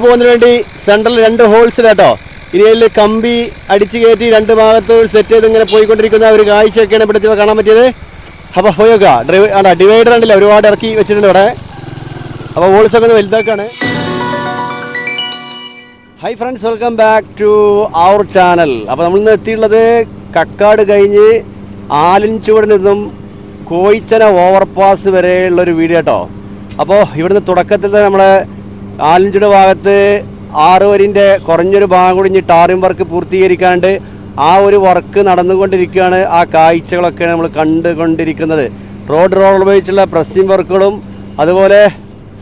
പോകുന്നതിന് വേണ്ടി സെൻട്രൽ രണ്ട് ഹോൾസ് കേട്ടോ ഇനി കമ്പി അടിച്ചു കയറ്റി രണ്ട് ഭാഗത്ത് സെറ്റ് ചെയ്ത് ഇങ്ങനെ പോയിക്കൊണ്ടിരിക്കുന്ന ഒരു കാഴ്ചയൊക്കെയാണ് ഇവിടെ കാണാൻ പറ്റിയത്. അപ്പോൾ പോയോക്ക ഡ്രൈവ് ആണ്ടാ ഡിവൈഡർ ഉണ്ടല്ലോ ഒരുപാട് ഇറക്കി വെച്ചിട്ടുണ്ട് ഇവിടെ. അപ്പോൾ ഹോൾസ് ഒക്കെ വലുതാക്കാണ്. Hi friends welcome back to our channel അപ്പോൾ നമ്മൾ ഇന്ന് എത്തിയിട്ടുള്ളത് കക്കാട് കഴിഞ്ഞ് ആലിൻചുവട് നിന്നും കോയിച്ചന ഓവർപാസ് വരെയുള്ള ഒരു വീഡിയോ കേട്ടോ അപ്പോൾ ഇവിടുന്ന് തുടക്കത്തിൽ തന്നെ നമ്മളെ ആലിൻചുവട് ഭാഗത്ത് ആറ് വരിന്റെ കുറഞ്ഞൊരു ഭാഗം കൂടി ടാറിംഗ് വർക്ക് പൂർത്തീകരിക്കാണ്ട് ആ ഒരു വർക്ക് നടന്നുകൊണ്ടിരിക്കുകയാണ്. ആ കാഴ്ചകളൊക്കെ നമ്മൾ കണ്ടുകൊണ്ടിരിക്കുന്നത്. റോഡ് റോഡ് ഉപയോഗിച്ചുള്ള പ്രസ്സിംഗ് വർക്കുകളും അതുപോലെ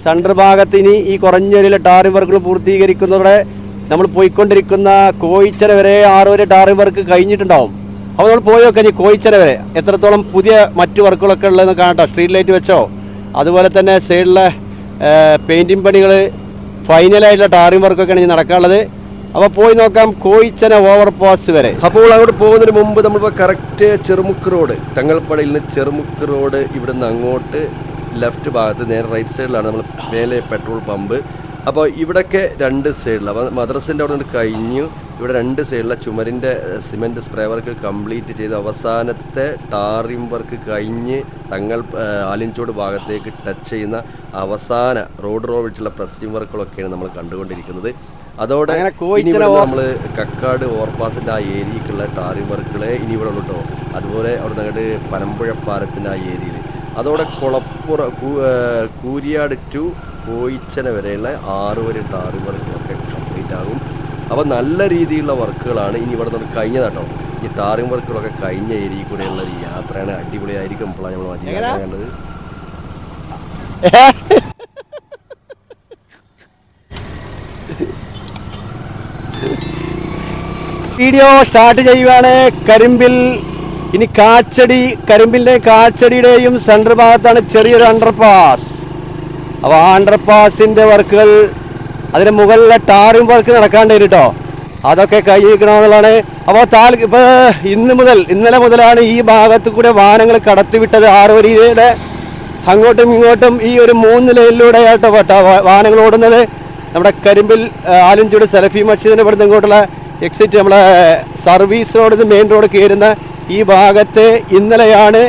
സെൻട്രൽ ഭാഗത്ത് ഇനി ഈ കുറഞ്ഞൊരു ടാറിംഗ് വർക്കുകൾ പൂർത്തീകരിക്കുന്നതോടെ നമ്മൾ പോയിക്കൊണ്ടിരിക്കുന്ന കോയിച്ചര വരെ ആറ് വരെ ടാറിംഗ് വർക്ക് കഴിഞ്ഞിട്ടുണ്ടാവും. അപ്പോൾ നമ്മൾ പോയി നോക്കാം ഇനി കോയിച്ചര വരെ. എത്രത്തോളം പുതിയ മറ്റു വർക്കുകളൊക്കെ ഉള്ളതെന്ന് കാണട്ടോ സ്ട്രീറ്റ് ലൈറ്റ് വെച്ചോ? അതുപോലെ തന്നെ സൈഡിലെ പെയിന്റിങ് പണികൾ ഫൈനലായിട്ടുള്ള ടാറിംഗ് വർക്കൊക്കെയാണ് ഇനി നടക്കാനുള്ളത്. അപ്പോൾ പോയി നോക്കാം കോയിച്ചന ഓവർപാസ് വരെ. അപ്പോൾ അവിടെ പോകുന്നതിന് മുമ്പ് നമ്മളിപ്പോൾ കറക്റ്റ് ചെറുമുക്ക് റോഡ് തങ്ങൾപ്പടയിൽ നിന്ന് ചെറുമുക്ക് റോഡ് ഇവിടെ നിന്ന് അങ്ങോട്ട് ലെഫ്റ്റ് ഭാഗത്ത് നേരെ റൈറ്റ് സൈഡിലാണ് നമ്മൾ മേലെ പെട്രോൾ പമ്പ് അപ്പോൾ ഇവിടൊക്കെ രണ്ട് സൈഡിൽ അപ്പോൾ മദ്രസിന്റെ അവിടെ നിന്ന് കഴിഞ്ഞു. ഇവിടെ രണ്ട് സൈഡിലെ ചുമരിന്റെ സിമെന്റ് സ്പ്രേ വർക്ക് കംപ്ലീറ്റ് ചെയ്ത് അവസാനത്തെ ടാറിം വർക്ക് കഴിഞ്ഞ് തങ്ങൾ ആലിൻചോട് ഭാഗത്തേക്ക് ടച്ച് ചെയ്യുന്ന അവസാന റോഡ് റോ വെച്ചുള്ള പ്രസ്സിംഗ് വർക്കുകളൊക്കെയാണ് നമ്മൾ കണ്ടുകൊണ്ടിരിക്കുന്നത്. അതോടെ ഇനി നമ്മൾ കക്കാട് ഓവർപാസിന്റെ ആ ഏരിയക്കുള്ള ടാറിം വർക്കുകളെ ഇനി ഇവിടെ ഉള്ളൂ കേട്ടോ അതുപോലെ അവിടെ നിങ്ങളുടെ പനമ്പുഴ പാലത്തിന്റെ ആ ഏരിയയിൽ അതോടെ കുളപ്പുറ കൂരിയാട് ടു കോയിച്ചന വരെയുള്ള ആറ് വരെ ടാറിം വർക്കുകളൊക്കെ കംപ്ലീറ്റ് ആകും അപ്പോൾ നല്ല രീതിയിലുള്ള വർക്കുകളാണ് ഇനി ഇവിടെ നിന്ന് കഴിഞ്ഞതാട്ടോ ഈ ടാറിംഗ് വർക്കുകളൊക്കെ കഴിഞ്ഞ ഏരിയ കൂടെയുള്ള ഒരു യാത്രയാണ് അടിപൊളിയായിരിക്കും ഇപ്പോഴാണ് നമ്മൾ എങ്ങനാ? കണ്ടത്. വീഡിയോ സ്റ്റാർട്ട് ചെയ്യുവാണ് കരിമ്പിൽ. ഇനി കാച്ചടി കരിമ്പിന്റെ കാച്ചടിയുടെയും സെൻട്രൽ ഭാഗത്താണ് ചെറിയൊരു അണ്ടർപാസ് അപ്പോൾ ആ അണ്ടർപാസിന്റെ വർക്കുകൾ അതിന് മുകളിലെ ടാറിംഗ് വർക്ക് നടക്കാണ്ട് കേട്ടോ അതൊക്കെ കഴിയിക്കണമെന്നുള്ളതാണ് അപ്പോൾ താൽ ഇപ്പോൾ ഇന്ന് മുതൽ ഇന്നലെ മുതലാണ് ഈ ഭാഗത്ത് കൂടെ വാഹനങ്ങൾ കടത്തിവിട്ടത് ആറുവരിയുടെ അങ്ങോട്ടും ഇങ്ങോട്ടും ഈ ഒരു മൂന്ന് ലൈനിലൂടെ ആട്ടോ പട്ട വാഹനങ്ങൾ ഓടുന്നത്. നമ്മുടെ കരിമ്പിൽ ആലഞ്ചൂട് സെലഫി മസ്ജിദിന്റെ ഇവിടുന്ന് ഇങ്ങോട്ടുള്ള എക്സിറ്റ് നമ്മളെ സർവീസ് റോഡ് മെയിൻ റോഡ് കയറുന്ന ഈ ഭാഗത്ത് ഇന്നലെയാണ്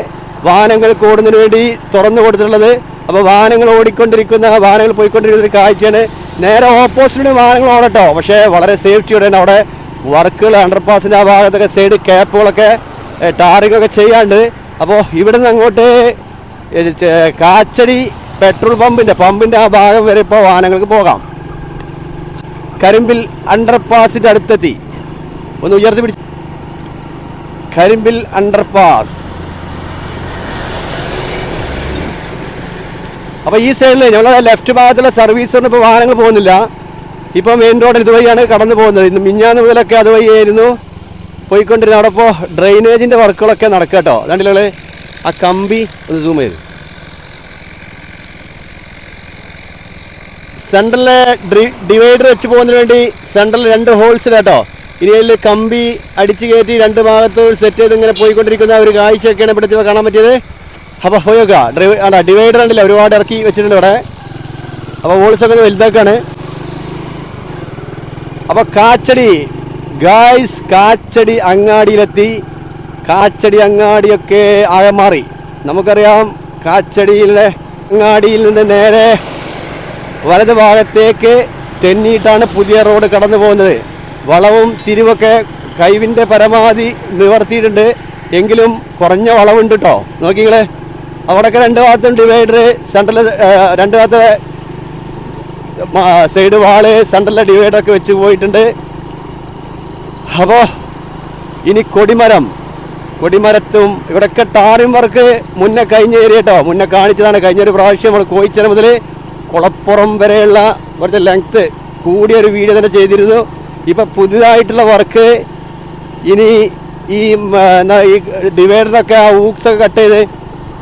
വാഹനങ്ങൾ ഓടുന്നതിന് വേണ്ടി തുറന്നു കൊടുത്തിട്ടുള്ളത്. അപ്പോൾ വാഹനങ്ങൾ ഓടിക്കൊണ്ടിരിക്കുന്ന വാഹനങ്ങൾ പോയിക്കൊണ്ടിരിക്കുന്ന ഒരു കാഴ്ചയാണ് നേരെ ഓപ്പോസിറ്റിന് വാഹനങ്ങൾ ഓടട്ടോ പക്ഷേ വളരെ സേഫ്റ്റിയോടെ തന്നെ അവിടെ വർക്കുകൾ അണ്ടർപാസിന്റെ ആ ഭാഗത്തൊക്കെ സൈഡ് ക്യാപ്പുകളൊക്കെ ടാറിംഗ് ഒക്കെ ചെയ്യാണ്ട്. അപ്പോൾ ഇവിടെ നിന്ന് അങ്ങോട്ട് കാച്ചടി പെട്രോൾ പമ്പിന്റെ പമ്പിന്റെ ആ ഭാഗം വരെ ഇപ്പോൾ വാഹനങ്ങൾക്ക് പോകാം. കരിമ്പിൽ അണ്ടർപാസിന്റെ അടുത്തെത്തി. ഒന്ന് ഉയർത്തി പിടിച്ചു കരിമ്പിൽ അണ്ടർപാസ് അപ്പോൾ ഈ സൈഡിൽ ഞങ്ങളുടെ ലെഫ്റ്റ് ഭാഗത്തുള്ള സർവീസിന് ഇപ്പോൾ വാഹനങ്ങൾ പോകുന്നില്ല. ഇപ്പോൾ മെയിൻ റോഡ് ഇതുവഴിയാണ് കടന്നു പോകുന്നത്. ഇന്ന് മിഞ്ഞാന്ന് മുതലൊക്കെ അതുവഴിയായിരുന്നു പോയിക്കൊണ്ടിരുന്നത്. അവിടെ ഇപ്പോൾ ഡ്രെയിനേജിന്റെ വർക്കുകളൊക്കെ നടക്കുക കേട്ടോ അതാണ്ടില്ലേ ആ കമ്പി ഒന്ന് സൂം ചെയ്ത്. സെൻട്രലിലെ ഡിവൈഡർ വെച്ച് പോകുന്നതിന് വേണ്ടി സെൻട്രൽ രണ്ട് ഹോൾസ് കേട്ടോ ഇനി അതിൽ കമ്പി അടിച്ചു കയറ്റി രണ്ട് ഭാഗത്ത് സെറ്റ് ചെയ്ത് ഇങ്ങനെ പോയിക്കൊണ്ടിരിക്കുന്ന ഒരു കാഴ്ചയൊക്കെയാണ് ഇവിടെ കാണാൻ പറ്റിയത്. അപ്പോൾ പോയോക്ക ഡ്രൈവ് അല്ല ഡിവൈഡർ ഉണ്ടല്ലോ ഒരുപാട് ഇറക്കി വെച്ചിട്ടുണ്ട് ഇവിടെ. അപ്പോൾ ഹോൾസ് ഒക്കെ വലുതാക്കാണ്. അപ്പോൾ കാച്ചടി. ഗായ്സ് കാച്ചടി അങ്ങാടിയിലെത്തി. കാച്ചടി അങ്ങാടിയൊക്കെ ആകെ മാറി. നമുക്കറിയാം കാച്ചടിയിലെ അങ്ങാടിയിൽ നിന്ന് നേരെ വലത് ഭാഗത്തേക്ക് തെന്നിയിട്ടാണ് പുതിയ റോഡ് കടന്നു പോകുന്നത്. വളവും തിരിവൊക്കെ കൈവിന്റെ പരമാവധി നിവർത്തിയിട്ടുണ്ട്. എങ്കിലും കുറഞ്ഞ വളവുണ്ട് കേട്ടോ നോക്കിങ്ങളെ അവിടെയൊക്കെ രണ്ട് ഭാഗത്തും ഡിവൈഡർ സെൻട്രൽ രണ്ട് ഭാഗത്ത് സൈഡ് വാൾ സെൻട്രലിലെ ഡിവൈഡറൊക്കെ വെച്ച് പോയിട്ടുണ്ട്. അപ്പോൾ ഇനി കൊടിമരം. കൊടിമരത്തും ഇവിടെയൊക്കെ ടാറിം വർക്ക് മുന്നേ കഴിഞ്ഞ ഏരിയ കേട്ടോ മുന്നേ കാണിച്ചതാണ്. കഴിഞ്ഞ ഒരു പ്രാവശ്യം നമ്മൾ കോഴിച്ചത് മുതൽ കുളപ്പുറം വരെയുള്ള കുറച്ച് ലെങ്ത്ത് കൂടിയൊരു വീഡിയോ തന്നെ ചെയ്തിരുന്നു. ഇപ്പം പുതിയതായിട്ടുള്ള വർക്ക് ഇനി ഈ എന്താ ഈ ഡിവൈഡറിനൊക്കെ ആ ഊക്സൊക്കെ കട്ട് ചെയ്ത്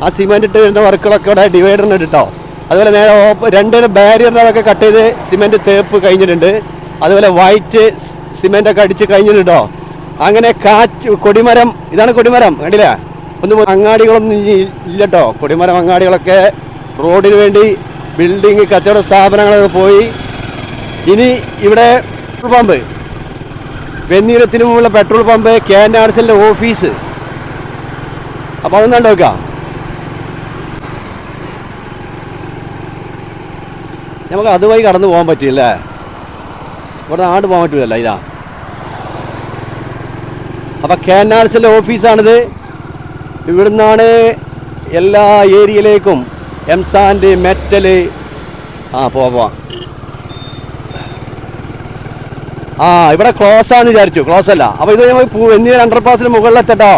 ആ സിമെന്റ് ഇട്ട് വരുന്ന വർക്കുകളൊക്കെ ഇവിടെ ഡിവൈഡറിന് ഇട്ടോ അതുപോലെ നേരെ രണ്ട് രണ്ട് ബാരിയറിനൊക്കെ കട്ട് ചെയ്ത് സിമെന്റ് തേപ്പ് കഴിഞ്ഞിട്ടുണ്ട്. അതുപോലെ വൈറ്റ് സിമെന്റ് ഒക്കെ അടിച്ച് കഴിഞ്ഞിട്ടുണ്ടോ? അങ്ങനെ കാച്ച് കൊടിമരം ഇതാണ് കൊടിമരം കണ്ടില്ലേ? ഒന്ന് അങ്ങാടികളൊന്നും ഇല്ലട്ടോ. ഇല്ല കൊടിമരം അങ്ങാടികളൊക്കെ റോഡിന് വേണ്ടി ബിൽഡിങ് കച്ചവട സ്ഥാപനങ്ങളൊക്കെ പോയി. ഇനി ഇവിടെ പെട്രോൾ പമ്പ് വെന്നീരത്തിന് മുമ്പുള്ള petrol pump K N R office അപ്പോൾ അതൊന്നും കണ്ടു നമുക്ക് അതുവഴി കടന്നു പോകാൻ പറ്റില്ലേ ഇവിടെ നാട് പോകാൻ പറ്റില്ല ഇതാ. അപ്പോൾ കെ എൻ ആർ ഓഫീസാണിത്. ഇവിടുന്നാണ് എല്ലാ ഏരിയയിലേക്കും എംസാൻഡ് മെറ്റൽ ആ പോവാം ആ ഇവിടെ ക്ലോസ് ആണെന്ന് വിചാരിച്ചു ക്ലോസ് അല്ല അപ്പോൾ ഇത് ഞങ്ങൾ വെന്നിയൂർ അണ്ടർപാസിന് മുകളിലെത്തട്ടോ.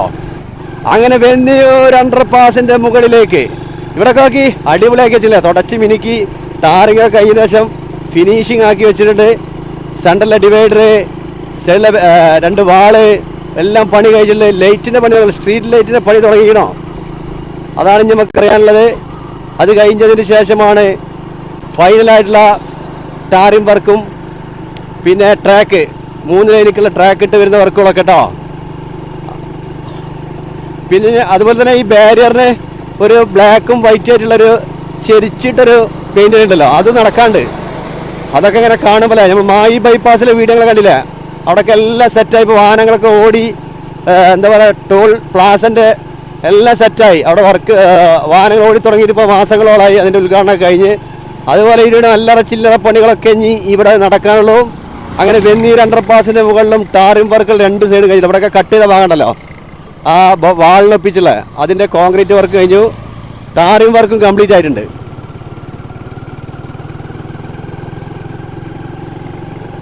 അങ്ങനെ വെന്നിയൂർ അണ്ടർപാസിന്റെ മുകളിലേക്ക്. ഇവിടെ നോക്കി അടിപൊളിയാക്കി വെച്ചില്ലേ? തുടച്ച് മിനുക്കി. ടാറിങ് കഴിഞ്ഞ ശേഷം ഫിനിഷിംഗ് ആക്കി വെച്ചിട്ടുണ്ട്. സെൻട്രലിലെ ഡിവൈഡർ സെല്ല രണ്ട് വാൾ എല്ലാം പണി കഴിച്ചിട്ടുണ്ട് ലൈറ്റിന്റെ പണി സ്ട്രീറ്റ് ലൈറ്റിന്റെ പണി തുടങ്ങിക്കണോ അതാണ് ഇനി നമുക്ക് അറിയാനുള്ളത് അത് കഴിഞ്ഞതിന് ശേഷമാണ് ഫൈനലായിട്ടുള്ള ടാറിംഗ് വർക്കും പിന്നെ ട്രാക്ക് മൂന്ന് ലൈനിക്കുള്ള ട്രാക്ക് ഇട്ട് വരുന്ന വർക്കുകളൊക്കെ കേട്ടോ. പിന്നെ അതുപോലെ തന്നെ ഈ ബാരിയറിന് ഒരു ബ്ലാക്കും വൈറ്റ് ആയിട്ടുള്ളൊരു ചെരിച്ചിട്ടൊരു പെയിന്റ് ഉണ്ടല്ലോ അത് നടക്കാണ്ട്. അതൊക്കെ ഇങ്ങനെ കാണുമ്പോഴേ നമ്മൾ മായി ബൈപ്പാസിലെ വീടുകൾ കണ്ടില്ലേ? അവിടെയൊക്കെ എല്ലാം സെറ്റായി ഇപ്പോൾ വാഹനങ്ങളൊക്കെ ഓടി എന്താ പറയുക ടോൾ പ്ലാസന്റെ എല്ലാം സെറ്റായി അവിടെ വർക്ക് വാഹനങ്ങൾ ഓടി തുടങ്ങിയിട്ട് ഇപ്പോൾ മാസങ്ങളോളായി അതിന്റെ ഉദ്ഘാടനം കഴിഞ്ഞ്. അതുപോലെ ഇവിടെ അല്ലറ ചില്ലറ പണികളൊക്കെ ഇനി ഇവിടെ നടക്കാനുള്ളൂ. അങ്ങനെ വെന്നീർ അണ്ടർപാസിന്റെ മുകളിലും ടാറിംഗ് വർക്കുകൾ രണ്ട് സൈഡ് കഴിഞ്ഞു. അവിടെയൊക്കെ കട്ട് ചെയ്ത ഭാഗമുണ്ടല്ലോ. ആ വാളിനൊപ്പിച്ചുള്ള അതിന്റെ കോൺക്രീറ്റ് വർക്ക് കഴിഞ്ഞു. ടാറിംഗ് വർക്കും കംപ്ലീറ്റ് ആയിട്ടുണ്ട്.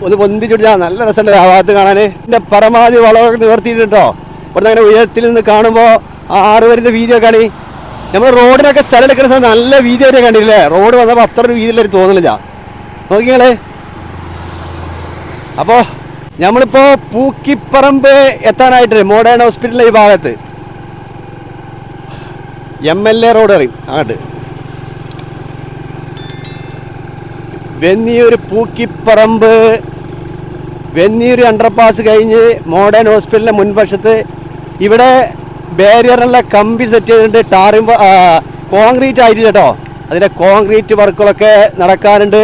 ഒന്ന് പൊന്തിച്ചുടിച്ചാൽ നല്ല രസമുണ്ട് ആ ഭാഗത്ത് കാണാൻ. എന്റെ പരമാവധി വളമൊക്കെ നിവർത്തിയിട്ടുണ്ടോ ഇവിടുന്ന് അങ്ങനെ ഉയരത്തിൽ നിന്ന് കാണുമ്പോൾ ആ ആറ് പേരിന്റെ വീതിയൊക്കെ ആണ് നമ്മൾ റോഡിനൊക്കെ സ്ഥലം എടുക്കുന്ന സമയത്ത് നല്ല വീതിയായിട്ട് കണ്ടില്ലേ റോഡ് വന്നപ്പോൾ അത്ര വീതിയിലൊരു തോന്നലില്ല. നോക്കിയാളെ അപ്പോൾ നമ്മളിപ്പോൾ പൂക്കിപ്പറമ്പ് എത്താനായിട്ട് മോഡേൺ ഹോസ്പിറ്റലിലെ ഈ ഭാഗത്ത്. എം എൽ എ റോഡ് അറിയും അങ്ങോട്ട്. വെന്നിയൂർ പൂക്കിപ്പറമ്പ് വെന്നിയൂർ അണ്ടർപാസ് കഴിഞ്ഞ് മോഡേൺ ഹോസ്പിറ്റലിന്റെ മുൻവശത്ത് ഇവിടെ ബാരിയറിനുള്ള കമ്പി സെറ്റ് ചെയ്തിട്ടുണ്ട്. ടാറിംഗ് കോൺക്രീറ്റ് ആയിട്ട് കേട്ടോ. അതിന്റെ കോൺക്രീറ്റ് വർക്കുകളൊക്കെ നടക്കാനുണ്ട്.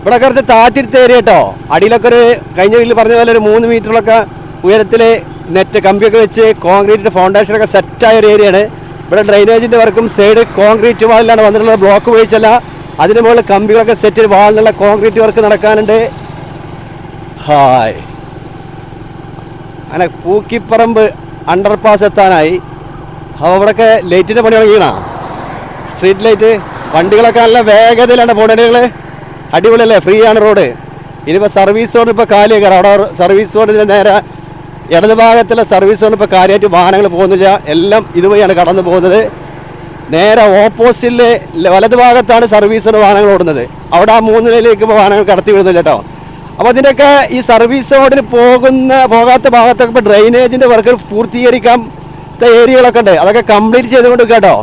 ഇവിടെ കുറച്ച് താത്തിരുത്ത ഏരിയ കേട്ടോ. അടിയിലൊക്കെ ഒരു കഴിഞ്ഞ വീട്ടിൽ പറഞ്ഞ പോലെ ഒരു മൂന്ന് മീറ്ററിലൊക്കെ ഉയരത്തിൽ നെറ്റ് കമ്പിയൊക്കെ വെച്ച് കോൺക്രീറ്റ് ഫൗണ്ടേഷനൊക്കെ സെറ്റായ ഒരു ഏരിയയാണ് ഇവിടെ ഡ്രൈനേജിന്റെ വർക്കും സൈഡ് കോൺക്രീറ്റ് വാളിലാണ് വന്നിട്ടുള്ളത്. ബ്ലോക്ക് ഉപയോഗിച്ചല്ല. അതിന് മുകളിൽ കമ്പികളൊക്കെ സെറ്റ് വാളിലുള്ള കോൺക്രീറ്റ് വർക്ക് നടക്കാനുണ്ട്. ഹായ്. അങ്ങനെ പൂക്കിപ്പറമ്പ് അണ്ടർപാസ് എത്താനായി. അപ്പോൾ ഇവിടെയൊക്കെ ലൈറ്റിന്റെ പണി തുടങ്ങിയണ സ്ട്രീറ്റ് ലൈറ്റ് വണ്ടികളൊക്കെ നല്ല വേഗതയിലാണ് പോണേകൾ അടിപൊളിയല്ലേ? ഫ്രീ ആണ് റോഡ് ഇനിയിപ്പോൾ സർവീസ് റോഡ് ഇപ്പോൾ കാലിയൊക്കെ അവിടെ സർവീസ് റോഡിന്റെ നേരെ ഇടത് ഭാഗത്തുള്ള സർവീസ് റോഡ് ഇപ്പോൾ കാര്യമായിട്ട് വാഹനങ്ങൾ പോകുന്നില്ല. എല്ലാം ഇതുവഴിയാണ് കടന്നു പോകുന്നത്. നേരെ ഓപ്പോസിറ്റിലെ വലതുഭാഗത്താണ് സർവീസ് റോഡ് വാഹനങ്ങൾ ഓടുന്നത്. അവിടെ ആ മൂന്ന് മൂന്നിലേക്ക് ഇപ്പോൾ വാഹനങ്ങൾ കടത്തി വിടുന്നില്ല കേട്ടോ. അപ്പോൾ അതിന്റെയൊക്കെ ഈ സർവീസ് റോഡിന് പോകുന്ന പോകാത്ത ഭാഗത്തൊക്കെ ഇപ്പോൾ ഡ്രൈനേജിന്റെ വർക്ക് പൂർത്തീകരിക്കാൻ ഏരിയകളൊക്കെ ഉണ്ട്. അതൊക്കെ കംപ്ലീറ്റ് ചെയ്തുകൊണ്ട് കേട്ടോ.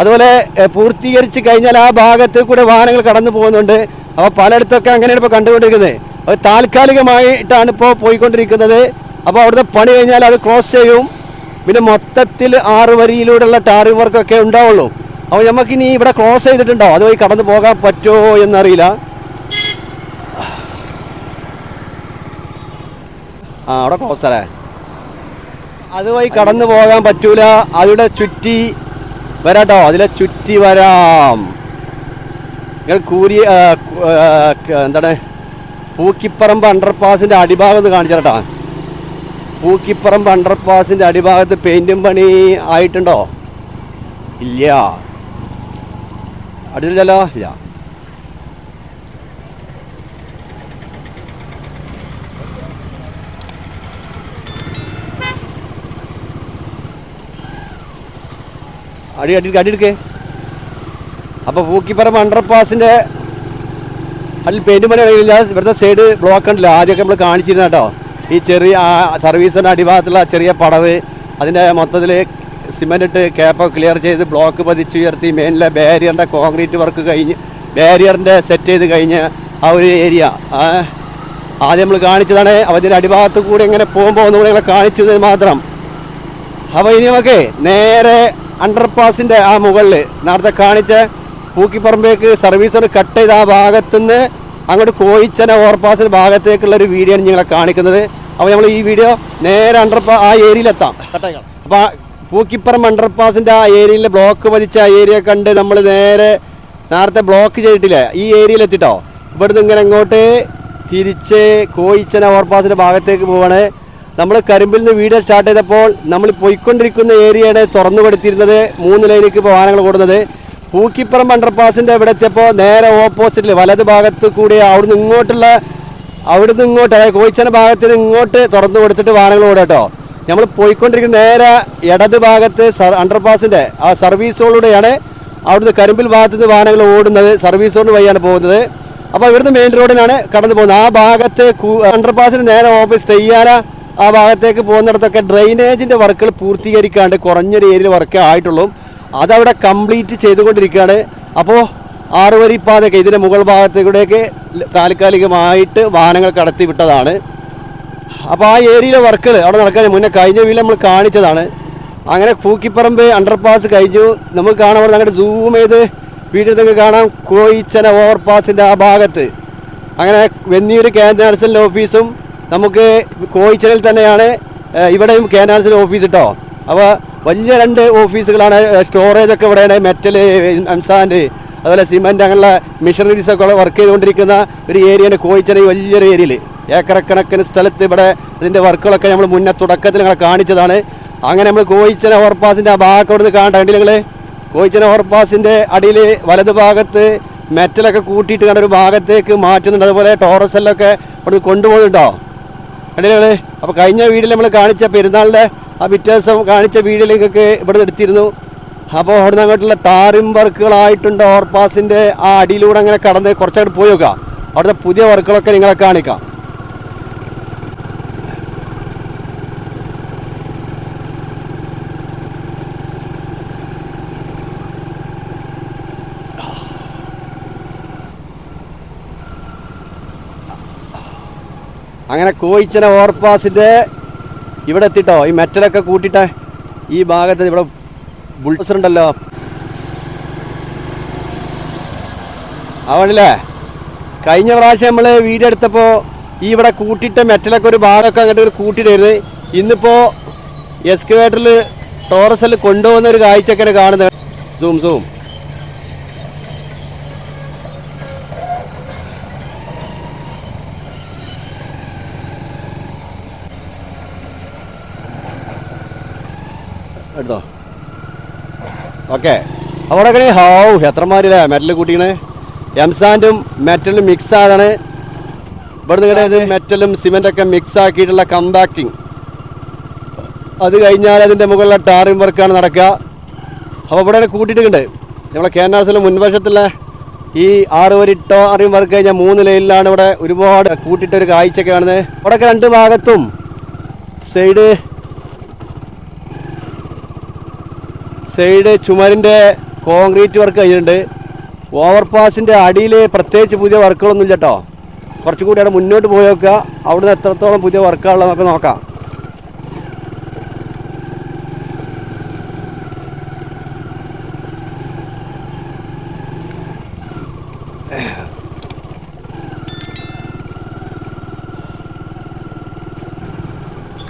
അതുപോലെ പൂർത്തീകരിച്ച് കഴിഞ്ഞാൽ ആ ഭാഗത്ത് കൂടെ വാഹനങ്ങൾ കടന്നു പോകുന്നുണ്ട്. അപ്പോൾ പലയിടത്തൊക്കെ അങ്ങനെയാണ് ഇപ്പോൾ കണ്ടുകൊണ്ടിരിക്കുന്നത്. അത് താൽക്കാലികമായിട്ടാണ് ഇപ്പോൾ പോയിക്കൊണ്ടിരിക്കുന്നത്. അപ്പോൾ അവിടുത്തെ പണി കഴിഞ്ഞാൽ അത് ക്ലോസ് ചെയ്യും. പിന്നെ മൊത്തത്തിൽ ആറ് വരിയിലൂടെയുള്ള ടാറിംഗ് വർക്കൊക്കെ ഉണ്ടാവുള്ളൂ. അപ്പോൾ നമുക്കിനി ഇവിടെ ക്ലോസ് ചെയ്തിട്ടുണ്ടോ? അതുവഴി കടന്നു പോകാൻ പറ്റുമോ എന്നറിയില്ല. ആ അവിടെ ക്ലോസ് അല്ലേ? അതുവഴി കടന്നു പോകാൻ പറ്റൂല. അതിവിടെ ചുറ്റി വരാട്ടോ അതിലെ ചുറ്റി വരാം. നിങ്ങൾ കൂരി എന്താണ്? പൂക്കിപ്പറമ്പ് അണ്ടർപാസിന്റെ അടിഭാഗം ഒന്ന് കാണിച്ചു പൂക്കിപ്പറമ്പ് അണ്ടർപാസിന്റെ അടിഭാഗത്ത് പെയിന്റും പണി ആയിട്ടുണ്ടോ? ഇല്ല. അടിയില്ലല്ലോ ഇല്ല. അടി അടി അടിയെടുക്കേ അപ്പോൾ പൂക്കിപ്പറമ്പ് അണ്ടർപാസിന്റെ അതിൽ പെയിന്റ് പണി കഴിയില്ല. ഇവിടുത്തെ സൈഡ് ബ്ലോക്ക് ഉണ്ടല്ലോ. ആദ്യമൊക്കെ നമ്മൾ കാണിച്ചിരുന്ന കേട്ടോ ഈ ചെറിയ സർവീസിന്റെ അടിഭാഗത്തുള്ള ചെറിയ പടവ് അതിന്റെ മൊത്തത്തിൽ സിമെന്റ് ഇട്ട് ക്യാപ്പ് ക്ലിയർ ചെയ്ത് ബ്ലോക്ക് പതിച്ചുയർത്തി മെയിനിലെ ബാരിയറിന്റെ കോൺക്രീറ്റ് വർക്ക് കഴിഞ്ഞ് ബാരിയറിന്റെ സെറ്റ് ചെയ്ത് കഴിഞ്ഞ് ആ ഒരു ഏരിയ ആദ്യം നമ്മൾ കാണിച്ചതാണ് അപ്പോൾ ഇതിന്റെ അടിഭാഗത്ത് കൂടി ഇങ്ങനെ പോകുമ്പോൾ ഒന്നുകൂടെ ഞങ്ങളെ കാണിച്ചത് മാത്രം. അപ്പോൾ ഇനി നമുക്ക് നേരെ അണ്ടർപാസിന്റെ ആ മുകളിൽ നേരത്തെ കാണിച്ച പൂക്കിപ്പറമ്പേക്ക് സർവീസ് റോഡ് കട്ട് ചെയ്ത ആ ഭാഗത്തുനിന്ന് അങ്ങോട്ട് കോയിച്ചന ഓവർപാസിന്റെ ഭാഗത്തേക്കുള്ള ഒരു വീഡിയോ ആണ് നിങ്ങളെ കാണിക്കുന്നത്. അപ്പോൾ നമ്മൾ ഈ വീഡിയോ നേരെ അണ്ടർപാ ആ ഏരിയയിലെത്താം അപ്പോൾ പൂക്കിപ്പുറം അണ്ടർപാസിന്റെ അണ്ടർപാസിന്റെ ആ ഏരിയയിലെ ബ്ലോക്ക് പതിച്ച ആ ഏരിയ കണ്ട് നമ്മൾ നേരെ നേരത്തെ ബ്ലോക്ക് ചെയ്തിട്ടില്ലേ? ഈ ഏരിയയിൽ എത്തിട്ടോ? ഇവിടുന്ന് ഇങ്ങനെ അങ്ങോട്ട് തിരിച്ച് കോയിച്ചന ഓവർപാസിന്റെ ഭാഗത്തേക്ക് പോവാണ്. നമ്മൾ കരിമ്പിൽ നിന്ന് വീഡിയോ സ്റ്റാർട്ട് ചെയ്തപ്പോൾ നമ്മൾ പോയിക്കൊണ്ടിരിക്കുന്ന ഏരിയയുടെ തുറന്നു കൊടുത്തിരുന്നത് മൂന്ന് ലൈനിലേക്ക് വാഹനങ്ങൾ കൊടുക്കുന്നത് പൂക്കിപ്പറമ്പ് അണ്ടർപാസിന്റെ ഇവിടെ എത്തിയപ്പോൾ നേരെ ഓപ്പോസിറ്റിൽ വലത് ഭാഗത്ത് കൂടി അവിടുന്ന് ഇങ്ങോട്ടുള്ള അവിടുന്ന് ഇങ്ങോട്ട് അതായത് കോയിച്ചന ഭാഗത്ത് നിന്ന് ഇങ്ങോട്ട് തുറന്നു കൊടുത്തിട്ട് വാഹനങ്ങൾ ഓടുക കേട്ടോ. നമ്മൾ പോയിക്കൊണ്ടിരിക്കുന്ന നേരെ ഇടത് ഭാഗത്ത് അണ്ടർപാസിന്റെ ആ സർവീസ് റോഡിലൂടെയാണ് അവിടുന്ന് കരിമ്പിൽ ഭാഗത്ത് നിന്ന് വാഹനങ്ങൾ ഓടുന്നത് സർവീസ് റോഡ് വഴിയാണ് പോകുന്നത്. അപ്പോൾ ഇവിടുന്ന് മെയിൻ റോഡിനാണ് കടന്നു പോകുന്നത്. ആ ഭാഗത്ത് അണ്ടർപാസിന് നേരെ ഓഫീസ് തെയ്യാല ആ ഭാഗത്തേക്ക് പോകുന്നിടത്തൊക്കെ ഡ്രെയിനേജിന്റെ വർക്കുകൾ പൂർത്തീകരിക്കാണ്ട് കുറഞ്ഞൊരു ഏരിയയിൽ വർക്ക് ആയിട്ടുള്ളൂ. അതവിടെ കംപ്ലീറ്റ് ചെയ്തുകൊണ്ടിരിക്കുകയാണ്. അപ്പോൾ ആറുവരി പാതയൊക്കെ ഇതിന്റെ മുകൾ ഭാഗത്തേക്കൂടെയൊക്കെ താൽക്കാലികമായിട്ട് വാഹനങ്ങൾ കടത്തി വിട്ടതാണ് അപ്പോൾ ആ ഏരിയയിലെ വർക്കുകൾ അവിടെ നടക്കാൻ മുന്നേ കഴിഞ്ഞ വീട്ടിൽ നമ്മൾ കാണിച്ചതാണ്. അങ്ങനെ പൂക്കിപ്പറമ്പ് അണ്ടർപാസ് കഴിഞ്ഞു. നമുക്ക് കാണാൻ അങ്ങോട്ട് സൂം ചെയ്ത് വീട്ടിൽ നിങ്ങൾക്ക് കാണാം കോയിച്ചന ഓവർപാസിന്റെ ആ ഭാഗത്ത്. അങ്ങനെ വെന്നിയൂർ കേന്ദ്ര ഓഫീസും നമുക്ക് കോയിച്ചനിൽ തന്നെയാണ് ഇവിടെയും കേന്ദ്ര ഓഫീസ് കേട്ടോ അപ്പോൾ വലിയ രണ്ട് ഓഫീസുകളാണ് സ്റ്റോറേജ് ഒക്കെ ഇവിടെയാണ് മെറ്റൽ അൻസാൻഡ് അതുപോലെ സിമെന്റ് അങ്ങനെയുള്ള മെഷീനറീസ് ഒക്കെ വർക്ക് ചെയ്തുകൊണ്ടിരിക്കുന്ന ഒരു ഏരിയയാണ് കോഴിച്ചെറിയ വലിയൊരു ഏരിയയിൽ ഏക്കറക്കണക്കിന് സ്ഥലത്ത് ഇവിടെ ഇതിന്റെ വർക്കുകളൊക്കെ നമ്മൾ മുന്നേ തുടക്കത്തിൽ ഞങ്ങളെ കാണിച്ചതാണ്. അങ്ങനെ നമ്മൾ കോയിച്ചന ഓവർപാസിന്റെ ആ ഭാഗം അവിടുന്ന് കാണേണ്ടി നിങ്ങൾ കോയിച്ചന ഓവർപാസിന്റെ അടിയിൽ വലത് ഭാഗത്ത് മെറ്റലൊക്കെ കൂട്ടിയിട്ട് കണ്ട ഒരു ഭാഗത്തേക്ക് മാറ്റുന്നുണ്ട്. അതുപോലെ ടോറസെല്ലൊക്കെ അവിടെ കൊണ്ടുപോകുന്നുണ്ടോ? കണ്ടില്ലേ അപ്പോൾ കഴിഞ്ഞ വീഡിയോയിൽ നമ്മൾ കാണിച്ച പെരുന്നാളിന്റെ ആ പിറ്റേ ദിവസം കാണിച്ച വീഡിയോയിലേക്കൊക്കെ ഇവിടെ എടുത്തിരുന്നു. അപ്പോൾ അവിടെ നിന്ന് അങ്ങോട്ടുള്ള ടാറിം വർക്കുകളായിട്ടുണ്ട് ഓവർപാസിന്റെ ആ അടിയിലൂടെ അങ്ങനെ കടന്ന് കുറച്ചങ്ങോട്ട് പോയി നോക്കാം. അവിടുത്തെ പുതിയ വർക്കുകളൊക്കെ നിങ്ങളെ കാണിക്കാം. അങ്ങനെ കോയിച്ചന ഓവർപാസിന്റെ ഇവിടെ എത്തിട്ടോ ഈ മെറ്റലൊക്കെ കൂട്ടിയിട്ട് ഈ ഭാഗത്ത് ഇവിടെ ബുൾഡോസർ ഉണ്ടല്ലോ. അവണല്ലേ കഴിഞ്ഞ പ്രാവശ്യം നമ്മൾ വീഡിയോ എടുത്തപ്പോൾ ഈ ഇവിടെ കൂട്ടിയിട്ട മെറ്റലൊക്കെ ഒരു ഭാഗമൊക്കെ അങ്ങോട്ട് കൂട്ടിയിട്ടായിരുന്നു. ഇന്നിപ്പോൾ എക്സ്കവേറ്ററിൽ ടോറസിൽ കൊണ്ടുപോകുന്ന ഒരു കാഴ്ചയൊക്കെയാണ് കാണുന്നത്. Zoom zoom okay. അവിടെ ഹൗ എത്രമാരില്ലേ മെറ്റൽ കൂട്ടിയാണ് എം സാൻഡും മെറ്റലും മിക്സ് ആയതാണ് ഇവിടെ നിങ്ങളുടെ ഇത് മെറ്റലും സിമെന്റൊക്കെ മിക്സ് ആക്കിയിട്ടുള്ള കമ്പാക്റ്റിങ് അത് കഴിഞ്ഞാൽ അതിന്റെ മുകളിലെ ടാറിംഗ് വർക്കാണ് നടക്കുക. അപ്പോൾ ഇവിടെ കൂട്ടിയിട്ടുണ്ട് നമ്മളെ കേനാസിലെ മുൻവശത്തുള്ള ഈ ആറ് വരി ടാറിംഗ് വർക്ക് കഴിഞ്ഞാൽ മൂന്ന് ലൈനിലാണ് ഇവിടെ ഒരുപാട് കൂട്ടിയിട്ടൊരു കാഴ്ചയൊക്കെ കാണുന്നത്. ഇവിടെയൊക്കെ രണ്ട് ഭാഗത്തും സൈഡ് സൈഡ് ചുമരിന്റെ കോൺക്രീറ്റ് വർക്ക് കഴിഞ്ഞിട്ടുണ്ട്. ഓവർപാസിന്റെ അടിയിൽ പ്രത്യേകിച്ച് പുതിയ വർക്കുകളൊന്നും ഇല്ല കേട്ടോ കുറച്ചുകൂടി അവിടെ മുന്നോട്ട് പോയി നോക്കുക. അവിടുന്ന് എത്രത്തോളം പുതിയ വർക്കുകളുള്ള നമുക്ക് നോക്കാം.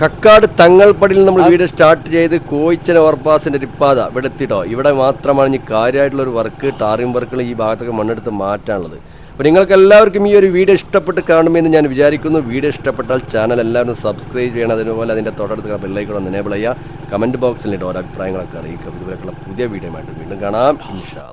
കക്കാട് തങ്ങൾപ്പടിയിൽ നമ്മൾ വീട് സ്റ്റാർട്ട് ചെയ്ത് കോയിച്ചന ഓർപ്പാസിന്റെ രിപ്പാത ഇവിടെ എത്തിട്ടോ ഇവിടെ മാത്രമാണ് ഈ കാര്യമായിട്ടുള്ള ഒരു വർക്ക് ടാറിംഗ് വർക്കുകൾ ഈ ഭാഗത്തൊക്കെ മണ്ണെടുത്ത് മാറ്റാനുള്ളത്. അപ്പോൾ നിങ്ങൾക്ക് എല്ലാവർക്കും ഈ ഒരു വീഡിയോ ഇഷ്ടപ്പെട്ട് കാണുമെന്ന് ഞാൻ വിചാരിക്കുന്നു. വീഡിയോ ഇഷ്ടപ്പെട്ടാൽ ചാനൽ എല്ലാവരും സബ്സ്ക്രൈബ് ചെയ്യണം. അതുപോലെ അതിന്റെ തൊട്ടടുത്ത് ബെല്ലൈക്കണം എനേബിൾ ചെയ്യുക. കമന്റ് ബോക്സിൽ ഇട്ട് ഓരോ അഭിപ്രായങ്ങളൊക്കെ അറിയിക്കും ഇതുപോലെയുള്ള പുതിയ വീഡിയോ ആയിട്ട് വീണ്ടും കാണാം. ഇൻഷാ.